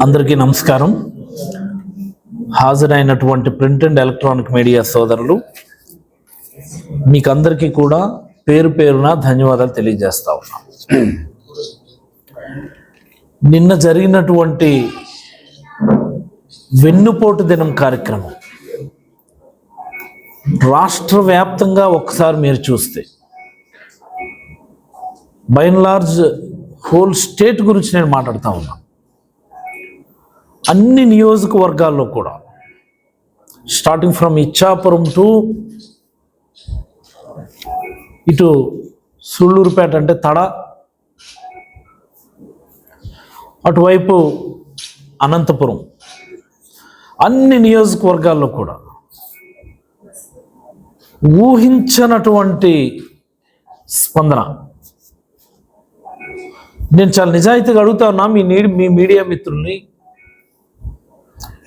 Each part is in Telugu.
అందరికీ నమస్కారం. హాజరైనటువంటి ప్రింట్ అండ్ ఎలక్ట్రానిక్ మీడియా సోదరులు మీకు అందరికీ కూడా పేరు పేరున ధన్యవాదాలు తెలియజేస్తా ఉన్నాం. నిన్న జరిగినటువంటి వెన్నుపోటు దినం కార్యక్రమం రాష్ట్ర వ్యాప్తంగా ఒకసారి మీరు చూస్తే by and large whole state గురించి నేను మాట్లాడుతూ ఉన్నా. అన్ని నియోజకవర్గాల్లో కూడా. స్టార్టింగ్ ఫ్రమ్ ఇచ్చాపురం టు ఇటు సుళ్ళూరుపేట అంటే తడ. అటువైపు అనంతపురం. అన్ని నియోజకవర్గాల్లో కూడా. ఊహించనటువంటి స్పందన. నేను చాలా నిజాయితీగా అడుగుతా ఉన్నా మీ నీ మీ మీడియా మిత్రుల్ని.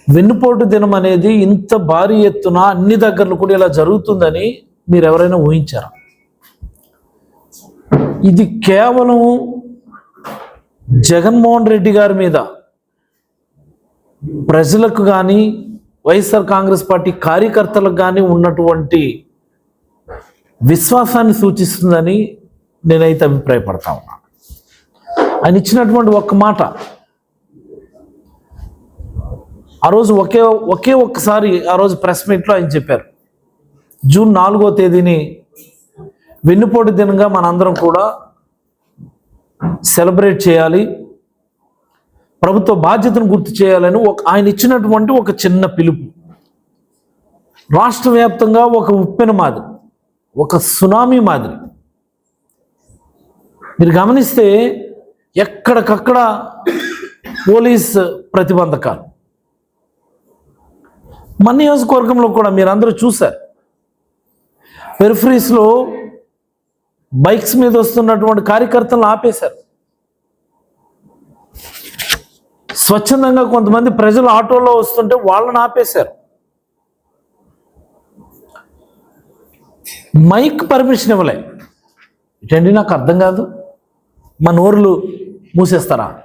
వెన్నుపోటు దినం అనేది ఇంత భారీ ఎత్తున అన్ని దగ్గరలు కూడా ఇలా జరుగుతుందని మీరు ఎవరైనా ఊహించారా? ఇది కేవలం జగన్మోహన్ రెడ్డి గారి మీద ప్రజలకు కానీ వైఎస్ఆర్ కాంగ్రెస్ పార్టీ కార్యకర్తలకు కానీ ఉన్నటువంటి విశ్వాసాన్ని సూచిస్తుందని నేనైతే అభిప్రాయపడతా ఉన్నాను ఆయన ఇచ్చినటువంటి ఒక్క మాట ఆ రోజు ఒకే ఒకే ఒక్కసారి ఆ రోజు ప్రెస్ మీట్లో ఆయన చెప్పారు. జూన్ నాలుగో తేదీని వెన్నుపోటు దినంగా మనందరం కూడా సెలబ్రేట్ చేయాలి. ప్రభుత్వ బాధ్యతను గుర్తు చేయాలని ఒక ఆయన ఇచ్చినటువంటి ఒక చిన్న పిలుపు. రాష్ట్ర వ్యాప్తంగా ఒక ఉప్పెన మాదిరి ఒక సునామీ మాదిరి. మీరు గమనిస్తే ఎక్కడికక్కడ పోలీస్ ప్రతిబంధకాలు. మన నియోజకవర్గంలో కూడా మీరు అందరూ చూశారు. పెరిఫరీస్లో బైక్స్ మీద వస్తున్నటువంటి కార్యకర్తలను ఆపేశారు. స్వచ్ఛందంగా కొంతమంది ప్రజలు ఆటోలో వస్తుంటే వాళ్ళని ఆపేశారు. మైక్ పర్మిషన్ ఇవ్వలే. ఏంటండి నాకు అర్థం కాదు. మా నోరులు మూసేస్తారా?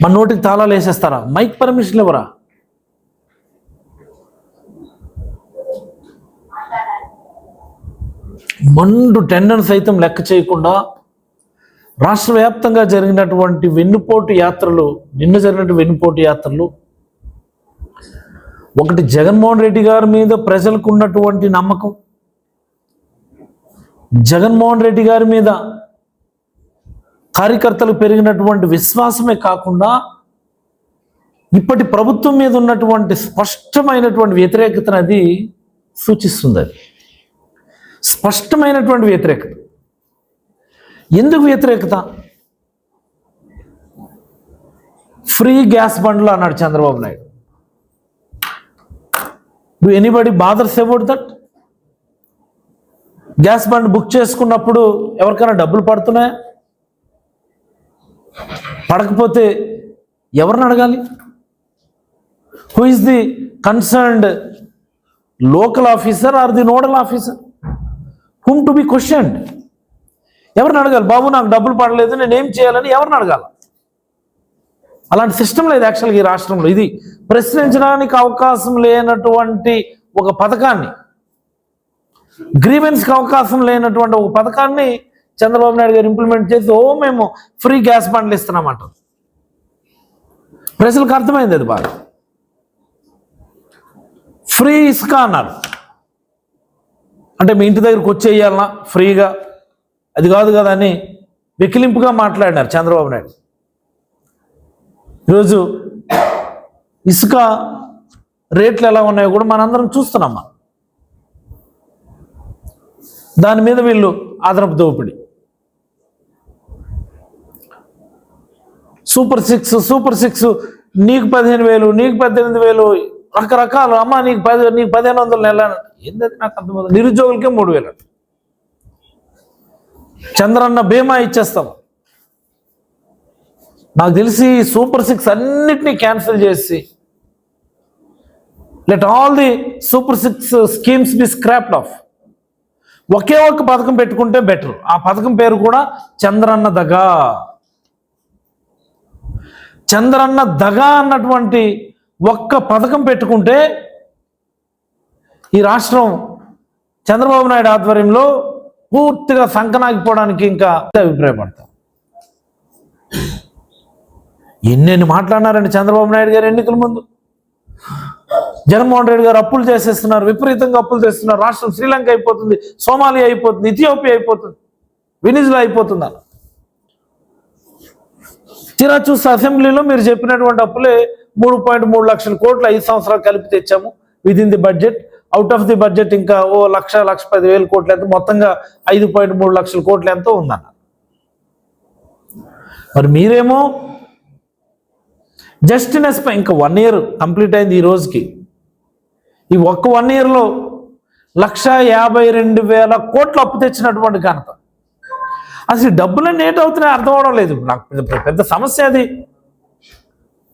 మన నోటికి తాళాలు వేసేస్తారా? మైక్ పర్మిషన్ ఇవ్వరా? మండు టెండర్ సైతం లెక్క చేయకుండా రాష్ట్ర వ్యాప్తంగా జరిగినటువంటి వెన్నుపోటు యాత్రలు నిన్న జరిగినటువంటి వెన్నుపోటు యాత్రలు ఒకటి జగన్మోహన్ రెడ్డి గారి మీద ప్రజలకు ఉన్నటువంటి నమ్మకం జగన్మోహన్ రెడ్డి గారి మీద కార్యకర్తలు పెరిగినటువంటి విశ్వాసమే కాకుండా ఇప్పటి ప్రభుత్వం మీద ఉన్నటువంటి స్పష్టమైనటువంటి వ్యతిరేకతను అది సూచిస్తుంది అది. స్పష్టమైనటువంటి వ్యతిరేకత. ఎందుకు వ్యతిరేకత? ఫ్రీ గ్యాస్ బండ్లు అన్నాడు Chandrababu Naidu. Do anybody bothers about that gas bund book చేసుకున్నప్పుడు ఎవరికైనా డబ్బులు పడుతున్నాయా? పడకపోతే ఎవరిని అడగాలి? Who is the concerned local officer or the nodal officer whom to be questioned ఎవరిని అడగాలి? బాబు నాకు డబ్బులు పడలేదు నేను ఏం చేయాలని ఎవరిని అడగాలి? అలాంటి సిస్టమ్ లేదు యాక్చువల్గా ఈ రాష్ట్రంలో. ఇది ప్రశ్నించడానికి అవకాశం లేనటువంటి ఒక పథకాన్ని గ్రీవెన్స్కి అవకాశం లేనటువంటి ఒక పథకాన్ని చంద్రబాబు నాయుడు గారు ఇంప్లిమెంట్ చేసి ఓ మేము ఫ్రీ గ్యాస్ బండ్లు ఇస్తున్నామంట. ప్రజలకు అర్థమైంది అది బాగా. ఫ్రీ ఇసుక అన్నారు అంటే మీ ఇంటి దగ్గరకు వచ్చేయాలన్నా ఫ్రీగా అది కాదు కదా అని వెకిలింపుగా మాట్లాడినారు చంద్రబాబు నాయుడు. ఈరోజు ఇసుక రేట్లు ఎలా ఉన్నాయో కూడా మనందరం చూస్తున్నామా? దాని మీద వీళ్ళు అదనపు దోపిడి. సూపర్ సిక్స్ సూపర్ సిక్స్ నీకు పదిహేను వేలు నీకు పద్దెనిమిది వేలు రకరకాలు. అమ్మ నీకు పది నీకు పదిహేను వందలు నెల ఏంటది నాకు అర్థమవుతుంది నిరుద్యోగులకే మూడు వేలు చంద్రన్న బీమా ఇచ్చేస్తాం. నాకు తెలిసి సూపర్ సిక్స్ అన్నిటినీ క్యాన్సిల్ చేసి let all the super six schemes be scrapped off. ఒకే ఒక్క పథకం పెట్టుకుంటే బెటర్. ఆ పథకం పేరు కూడా చంద్రన్న దగా చంద్రన్న దగా అన్నటువంటి ఒక్క పథకం పెట్టుకుంటే ఈ రాష్ట్రం చంద్రబాబు నాయుడు ఆధ్వర్యంలో పూర్తిగా సంకనాగిపోవడానికి ఇంకా అభిప్రాయపడతాం. ఎన్నెన్ని మాట్లాడినారండి చంద్రబాబు నాయుడు గారు ఎన్నికల ముందు? జగన్మోహన్ రెడ్డి గారు అప్పులు చేసేస్తున్నారు విపరీతంగా అప్పులు చేస్తున్నారు రాష్ట్రం శ్రీలంక అయిపోతుంది సోమాలియా అయిపోతుంది ఇథియోపియా అయిపోతుంది వెనిజులా అయిపోతుంది అలా తీరా చూసి అసెంబ్లీలో మీరు చెప్పినటువంటి అప్పులే మూడు పాయింట్ మూడు లక్షల కోట్లు ఐదు సంవత్సరాలు కలిపి తెచ్చాము within the budget out of the budget ఇంకా ఓ లక్ష లక్ష పది వేల కోట్లు ఎంత మొత్తంగా ఐదు పాయింట్ మూడు లక్షల కోట్లు ఎంతో ఉందన్న మరి మీరేమో జస్ట్ నెస్ ఇంకా వన్ ఇయర్ కంప్లీట్ అయింది ఈ రోజుకి. ఈ ఒక్క వన్ ఇయర్లో లక్ష యాభై రెండు వేల కోట్లు అప్పు తెచ్చినటువంటి ఘనత. అసలు డబ్బులు డబ్బులన్నీ అవుతున్నాయి అర్థం అవడం లేదు. నాకు పెద్ద- సమస్య అది.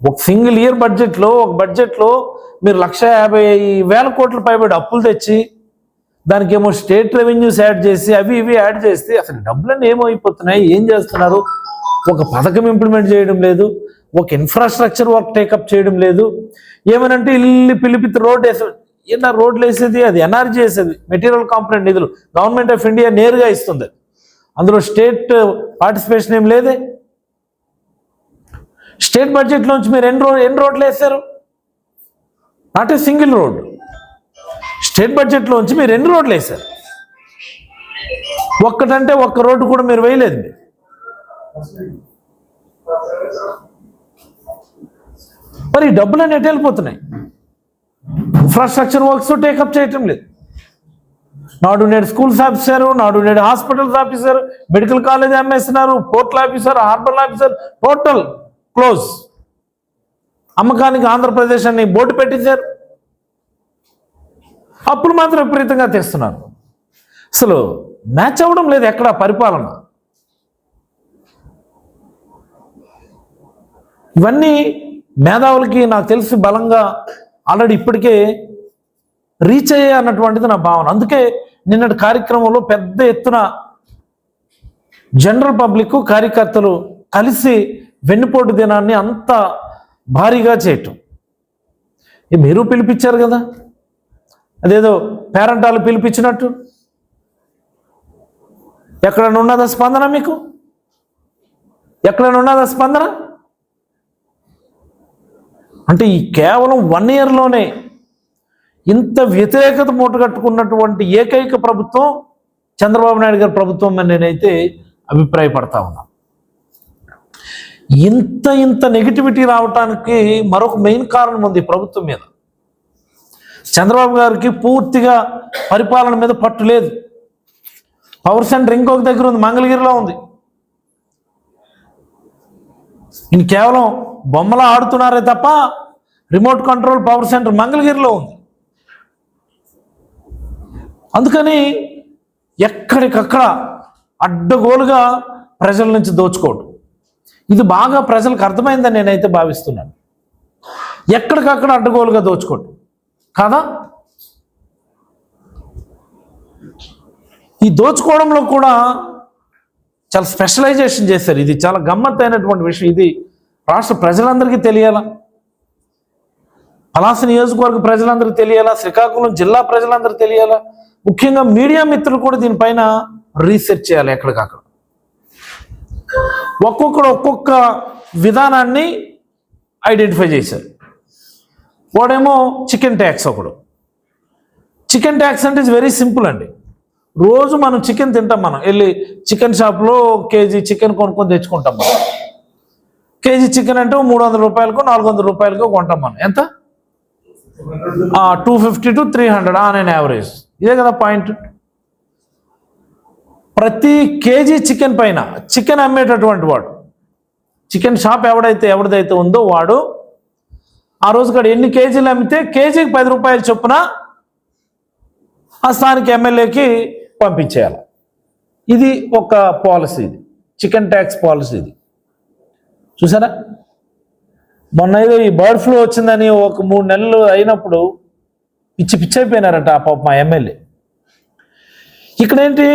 ఒక సింగిల్ ఇయర్ బడ్జెట్లో ఒక బడ్జెట్లో మీరు లక్ష యాభై వేల కోట్ల పైబడి అప్పులు తెచ్చి దానికి ఏమో స్టేట్ రెవెన్యూస్ యాడ్ చేసి అవి ఇవి యాడ్ చేస్తే అసలు డబ్బులన్నీ ఏమైపోతున్నాయి? ఏం చేస్తున్నారు? ఒక పథకం ఇంప్లిమెంట్ చేయడం లేదు. ఒక ఇన్ఫ్రాస్ట్రక్చర్ వర్క్ టేకప్ చేయడం లేదు. ఏమనంటే ఇల్లు పిలిపితి రోడ్ వేసే ఏంటా రోడ్లు వేసేది? అది ఎన్ఆర్జీ వేసేది. మెటీరియల్ కాంపనెంట్ నిధులు. గవర్నమెంట్ ఆఫ్ ఇండియా నేరుగా ఇస్తుంది. అందులో స్టేట్ పార్టిసిపేషన్ ఏం లేదే. స్టేట్ బడ్జెట్లోంచి మీరు ఎన్ని రోడ్ ఎన్ని రోడ్లు వేశారు? Not a single road. State బడ్జెట్లోంచి మీరు ఎన్ని రోడ్లు వేశారు? ఒక్కటంటే ఒక్క రోడ్డు కూడా మీరు వేయలేదు. మీరు మరి ఈ డబ్బులు అనేటి వెళ్ళిపోతున్నాయి? ఇన్ఫ్రాస్ట్రక్చర్ వర్క్స్ టేకప్ చేయటం లేదు. నాడు నేడు schools officer Nadu Nedu hospitals officer medical college అమ్మేస్తున్నారు portal officer harbour officer total close. అమ్మకానికి ఆంధ్రప్రదేశ్ అని బోర్డు పెట్టించారు. అప్పులు మాత్రం విపరీతంగా తెస్తున్నారు. అసలు మ్యాచ్ అవ్వడం లేదు ఎక్కడ పరిపాలన. ఇవన్నీ మేధావులకి నాకు తెలిసి బలంగా ఆల్రెడీ ఇప్పటికే రీచ్ అయ్యే అన్నటువంటిది నా భావన. అందుకే నిన్నటి కార్యక్రమంలో పెద్ద ఎత్తున జనరల్ పబ్లిక్ కార్యకర్తలు కలిసి వెన్నుపోటు దినాన్ని అంత భారీగా చేయటం. మీరు పిలిపించారు కదా? అదేదో పేరంటాలు పిలిపించినట్టు? ఎక్కడైనా ఉన్నదా స్పందన మీకు? ఎక్కడైనా ఉన్నదా స్పందన? అంటే ఈ కేవలం వన్ ఇయర్లోనే ఇంత వ్యతిరేకత మూటగట్టుకున్నటువంటి ఏకైక ప్రభుత్వం చంద్రబాబు నాయుడు గారి ప్రభుత్వం అని నేనైతే అభిప్రాయపడతా ఉన్నా. ఇంత ఇంత నెగిటివిటీ రావటానికి మరొక మెయిన్ కారణం ఉంది ప్రభుత్వం మీద. చంద్రబాబు గారికి పూర్తిగా పరిపాలన మీద పట్టు లేదు. పవర్ సెంటర్ ఇంకొక దగ్గర ఉంది మంగళగిరిలో ఉంది. ఈయన కేవలం బొమ్మలా ఆడుతున్నారే తప్ప రిమోట్ కంట్రోల్ పవర్ సెంటర్ మంగళగిరిలో ఉంది. అందుకని ఎక్కడికక్కడ అడ్డగోలుగా ప్రజల నుంచి దోచుకోవడం ఇది బాగా ప్రజలకు అర్థమైందని నేనైతే భావిస్తున్నాను. ఎక్కడికక్కడ అడ్డగోలుగా దోచుకోవడం కాదా? ఈ దోచుకోవడంలో కూడా చాలా స్పెషలైజేషన్ చేశారు. ఇది చాలా గమ్మత్తైనటువంటి విషయం. ఇది రాష్ట్ర ప్రజలందరికీ తెలియాలా? పలాస నియోజకవర్గ ప్రజలందరూ తెలియాలా? శ్రీకాకుళం జిల్లా ప్రజలందరూ తెలియాలా? ముఖ్యంగా మీడియా మిత్రులు కూడా దీనిపైన రీసెర్చ్ చేయాలి ఎక్కడికక్కడ. ఒక్కొక్కడు ఒక్కొక్క విధానాన్ని ఐడెంటిఫై చేశారు. వాడేమో చికెన్ ట్యాక్స్ ఒకడు. చికెన్ ట్యాక్స్ అంటే ఇస్ వెరీ సింపుల్ అండి. రోజు మనం చికెన్ తింటాం మనం. వెళ్ళి చికెన్ షాప్లో కేజీ చికెన్ కొనుక్కొని తెచ్చుకుంటాం మనం. కేజీ చికెన్ అంటే మూడు వందల రూపాయలకు నాలుగు వందల రూపాయలకు కొంటాం మనం. ఎంత? Two fifty to three hundred on an average ఇదే కదా పాయింట్ ప్రతి కేజీ చికెన్ పైన చికెన్ అమ్మేటటువంటి వాడు చికెన్ షాప్ ఎవడైతే ఎవరిదైతే ఉందో వాడు ఆ రోజు కాడ ఎన్ని కేజీలు అమ్మితే కేజీకి పది రూపాయలు చొప్పున ఆ స్థానిక ఎమ్మెల్యేకి పంపించేయాలి. ఇది ఒక పాలసీ ఇది. చికెన్ ట్యాక్స్ పాలసీ ఇది. చూసారా? మొన్న ఏదో ఈ బర్డ్ ఫ్లూ వచ్చిందని ఒక మూడు నెలలు అయినప్పుడు పిచ్చి పిచ్చి అయిపోయినారట ఆ పాప మా ఎమ్మెల్యే. ఇక్కడేంటి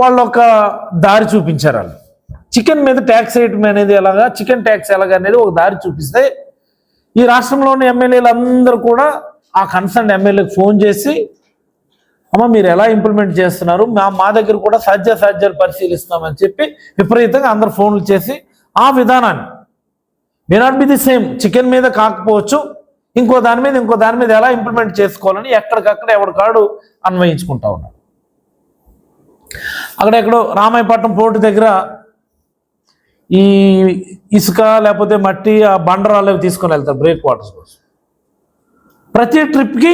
వాళ్ళు ఒక దారి చూపించారు వాళ్ళు. చికెన్ మీద ట్యాక్స్ వేయటం అనేది ఎలాగా చికెన్ ట్యాక్స్ ఎలాగా అనేది ఒక దారి చూపిస్తే ఈ రాష్ట్రంలోని ఎమ్మెల్యేలు అందరూ కూడా ఆ కన్సర్న్ ఎమ్మెల్యేకి ఫోన్ చేసి అమ్మ మీరు ఎలా ఇంప్లిమెంట్ చేస్తున్నారు? మా మా దగ్గర కూడా సాధ్య సాధ్యాలు పరిశీలిస్తామని చెప్పి విపరీతంగా అందరు ఫోన్లు చేసి ఆ విధానాన్ని may not be the same chicken మీద కాకపోవచ్చు. ఇంకో దాని మీద ఇంకో దాని మీద ఎలా ఇంప్లిమెంట్ చేసుకోవాలని ఎక్కడికక్కడ ఎవరికాడు అన్వయించుకుంటా ఉన్నాడు. అక్కడెక్కడో రామాయపట్నం పోర్టు దగ్గర ఈ ఇసుక లేకపోతే మట్టి ఆ బండరాళ్ళవి తీసుకొని వెళ్తారు బ్రేక్ వాటర్స్ కోసం. ప్రతి ట్రిప్కి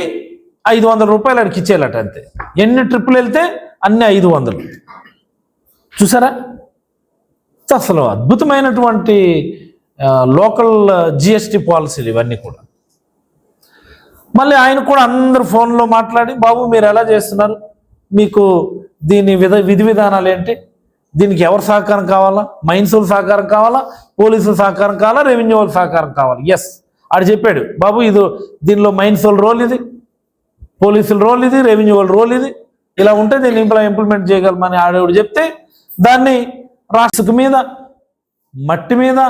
ఐదు వందల రూపాయలు అడికి ఇచ్చేయాలట అంతే. ఎన్ని ట్రిప్పులు వెళ్తే అన్ని ఐదు వందలు. చూసారా? అసలు అద్భుతమైనటువంటి లోకల్ జిఎస్టి పాలసీలు ఇవన్నీ కూడా. మళ్ళీ ఆయన కూడా అందరు ఫోన్లో మాట్లాడి బాబు మీరు ఎలా చేస్తున్నారు? మీకు దీని విధ విధి విధానాలు ఏంటి? దీనికి ఎవరు సహకారం కావాలా? మైన్సుల సహకారం కావాలా? పోలీసుల సహకారం కావాలా? రెవెన్యూ వాళ్ళ సహకారం కావాలి? ఎస్ ఆడు చెప్పాడు బాబు ఇది దీనిలో మైన్సుల రోల్ ఇది పోలీసుల రోల్ ఇది రెవెన్యూ వాళ్ళ రోల్ ఇది. ఇలా ఉంటే దీన్ని ఇంప్లా ఇంప్లిమెంట్ చేయగలమని ఆడేవాడు చెప్తే దాన్ని రాష్ట్రకు మీద మట్టి మీద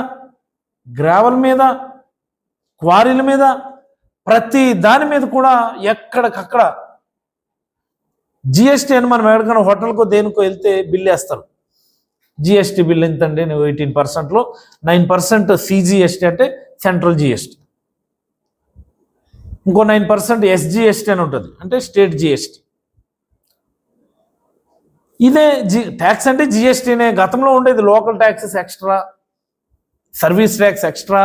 గ్రావెల్ మీద క్వారీల మీద ప్రతి దాని మీద కూడా ఎక్కడికక్కడ జిఎస్టీ అని మనం ఎక్కడికైనా హోటల్కో దేనికో వెళ్తే బిల్ వేస్తారు. జిఎస్టీ బిల్ ఎంతండి? నువ్వు ఎయిటీన్ పర్సెంట్లో నైన్ పర్సెంట్ సిజిఎస్టీ అంటే సెంట్రల్ జిఎస్టీ. ఇంకో నైన్ పర్సెంట్ ఎస్జిఎస్టీ అని ఉంటుంది. అంటే స్టేట్ జిఎస్టీ. ఇదే జి ట్యాక్స్ అంటే జిఎస్టీనే. గతంలో ఉండేది local taxes extra. Service tax extra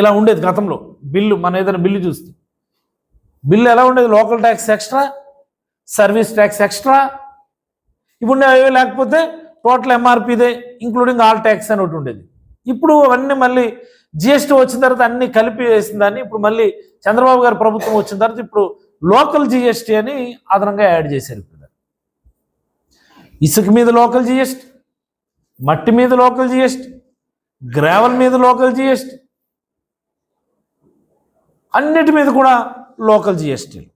ఇలా ఉండేది గతంలో. బిల్లు మన ఏదైనా బిల్లు చూస్తే. బిల్లు ఎలా ఉండేది? Local tax extra service tax extra. ఇప్పుడు అవి లేకపోతే టోటల్ ఎంఆర్పీదే ఇంక్లూడింగ్ ఆల్ ట్యాక్స్ అని ఒకటి ఉండేది. ఇప్పుడు అవన్నీ మళ్ళీ జిఎస్టీ వచ్చిన తర్వాత అన్ని కలిపి వేసిన దాన్ని ఇప్పుడు మళ్ళీ చంద్రబాబు గారి ప్రభుత్వం వచ్చిన తర్వాత ఇప్పుడు లోకల్ జిఎస్టీ అని అదనంగా యాడ్ చేశారు ఇప్పుడు. ఇసుక మీద లోకల్ జిఎస్టీ మట్టి మీద లోకల్ జిఎస్టీ గ్రావెల్ మీద లోకల్ జిఎస్టీ. అన్నిటి మీద కూడా లోకల్ జిఎస్టీ.